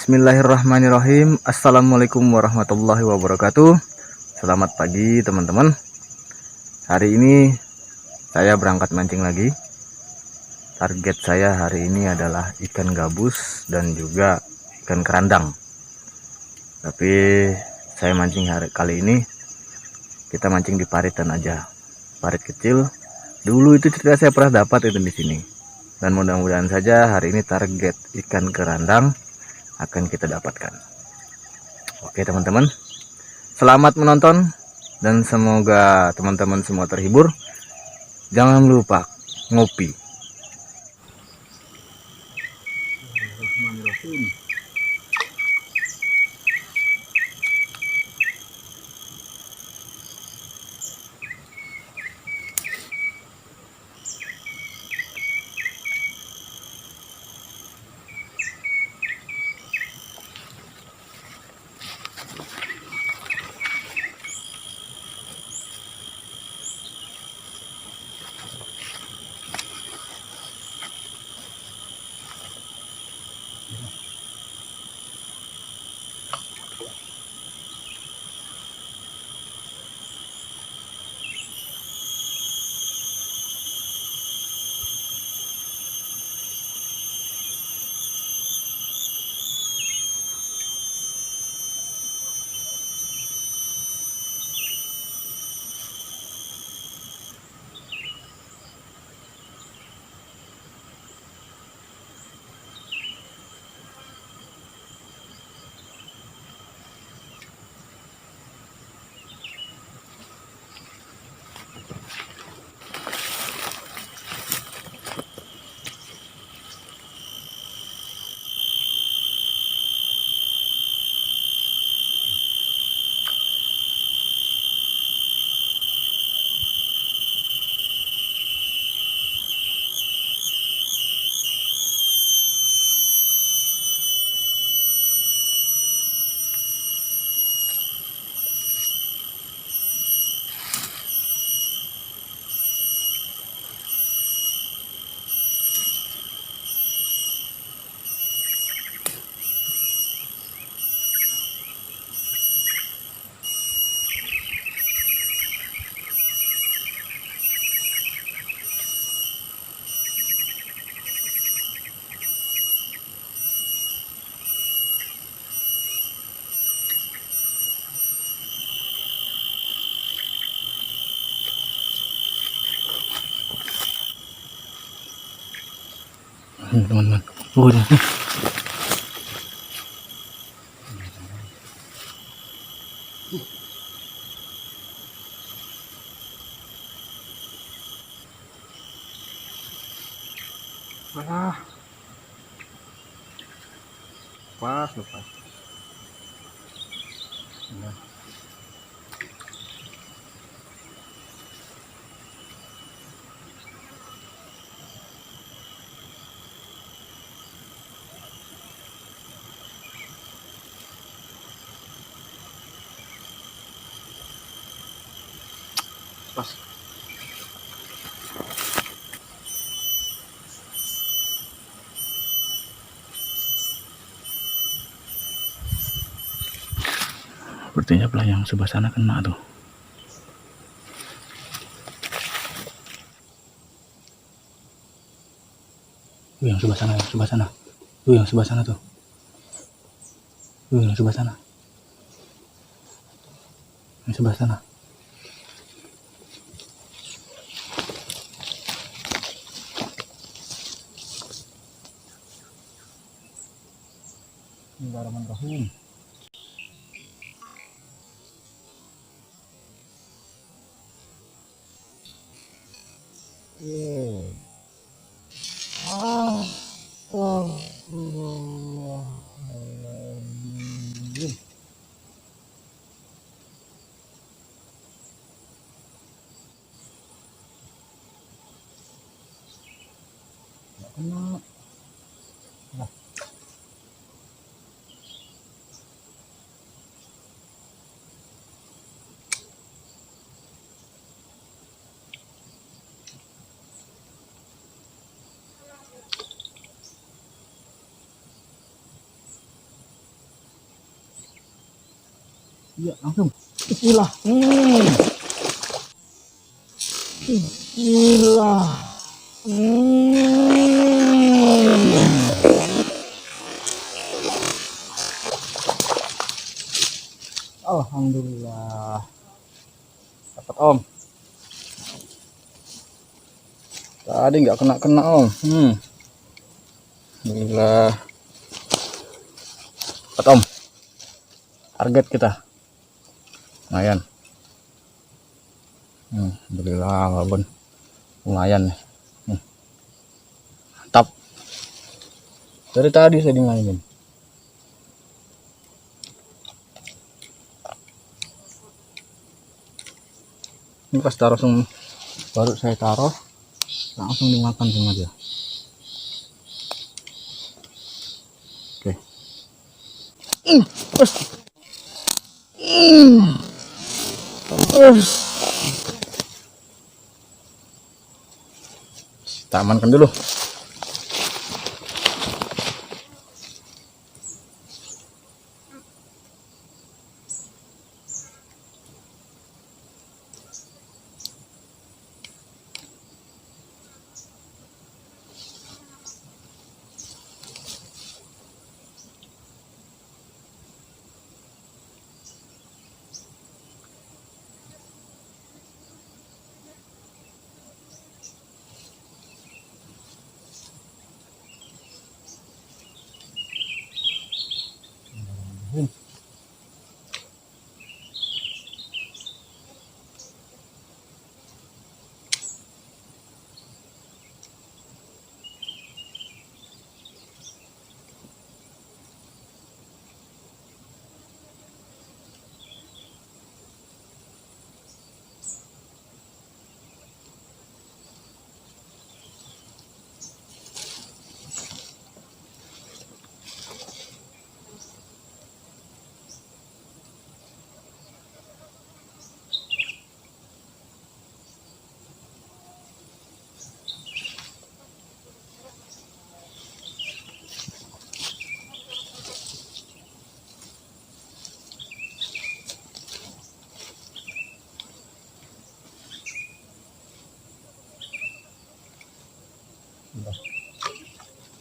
Bismillahirrahmanirrahim. Assalamualaikum warahmatullahi wabarakatuh. Selamat pagi teman-teman. Hari ini saya berangkat mancing lagi. Target saya hari ini adalah ikan gabus dan juga ikan kerandang. Tapi saya mancing hari kali ini Kita mancing di paritan aja. Parit kecil. Dulu itu cerita saya pernah dapat itu di sini. Dan mudah-mudahan saja hari ini target ikan kerandang akan kita dapatkan. Oke teman-teman. Selamat menonton dan semoga teman-teman semua terhibur. Jangan lupa ngopi Ini teman-teman. Oh, ini. Pas, lepas. Nah. Pas. Sepertinya pelah yang sebelah sana kena tuh. Tuh yang sebelah sana, yang sebelah sana. Tuh yang sebelah sana tuh. Tuh yang sebelah sana. Yang sebelah sana. Bismillahirrahmanirrahim. Kena. Iya, langsung. Bismillah. Hmm. Bismillah. Hmm. Alhamdulillah. Dapat om. Tadi nggak kena kena om. Hmm. Alhamdulillah. Dapat om. Target kita. Lumayan. Hmm, Alhamdulillah walaupun lumayan. Hmm. Mantap. Dari tadi saya dimainin. Ini pas taruh langsung baru saya taruh langsung dimakan sama dia. Oke. Hmm, us. Hmm. Us. Kita amankan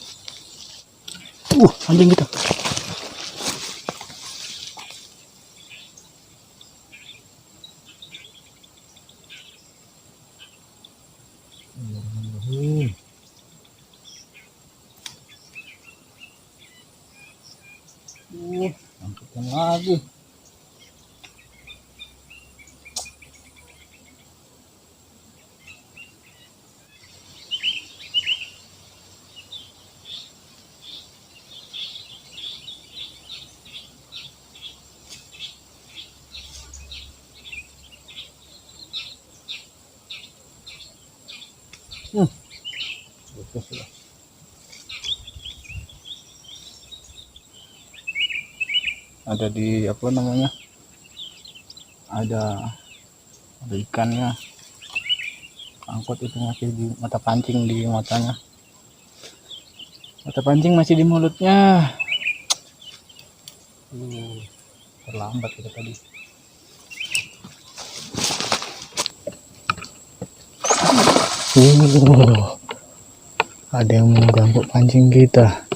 dulu. Uh, anjing kita. Uh, angkatkan lagi. Hmm. Putus sudah. Ada di apa namanya? Ada ada ikannya. Angkut itu masih di mata pancing di matanya. Mata pancing masih di mulutnya. Uh, terlambat kita tadi. Uh, ada yang mengganggu pancing kita.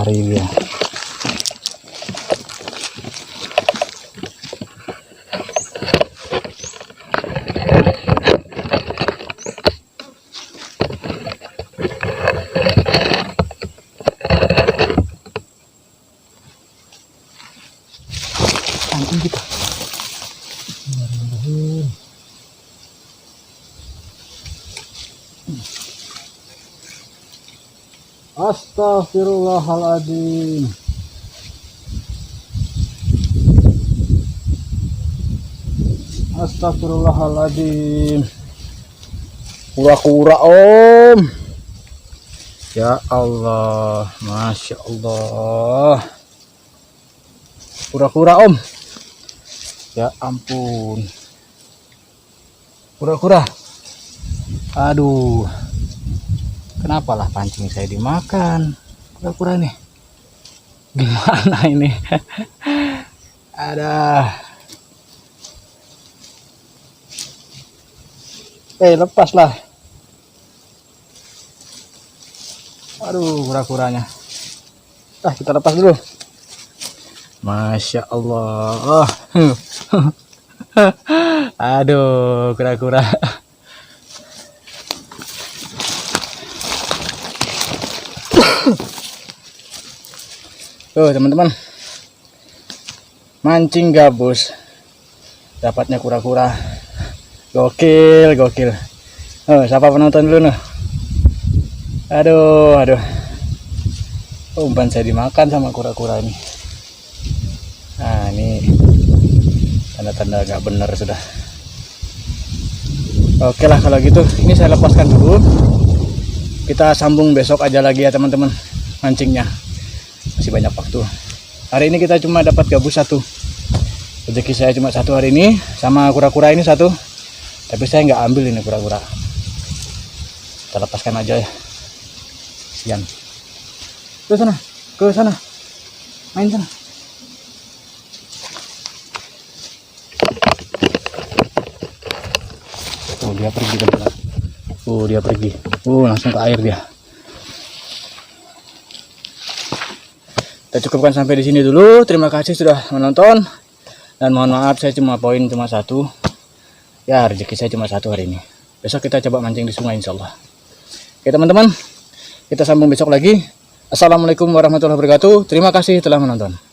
Lari dia. Pancing kita. Bismillahirrahmanirrahim. Astaghfirullahaladzim. Astaghfirullahaladzim. Kura-kura om. Ya Allah, Masya Allah. Kura-kura om. Ya ampun. Kura-kura. Aduh. Kenapa lah pancing saya dimakan? Kura-kura nih. Gimana ini? Ada. Eh, lepaslah. Aduh, kura-kuranya. Ah, kita lepas dulu. Masya Allah. Aduh, kura-kura. Tuh, teman-teman. Mancing gabus. Dapatnya kura-kura. Gokil, gokil. Oh, siapa penonton dulu nih? Aduh, aduh. Umpan saya dimakan sama kura-kura ini. Nah, ini tanda-tanda agak benar sudah. Oke lah kalau gitu, ini saya lepaskan dulu. Kita sambung besok aja lagi ya teman-teman mancingnya. Masih banyak waktu. Hari ini kita cuma dapat gabus satu. Rezeki saya cuma satu hari ini sama kura-kura ini satu. Tapi saya nggak ambil ini kura-kura. Kita lepaskan aja ya. Sian. Ke sana, ke sana. Main sana. Oh dia pergi teman Oh dia pergi. Oh langsung ke air dia. Kita cukupkan sampai di sini dulu. Terima kasih sudah menonton. Dan mohon maaf saya cuma poin cuma satu. Ya rezeki saya cuma satu hari ini. Besok kita coba mancing di sungai insya Allah. Oke teman-teman. Kita sambung besok lagi. Assalamualaikum warahmatullahi wabarakatuh. Terima kasih telah menonton.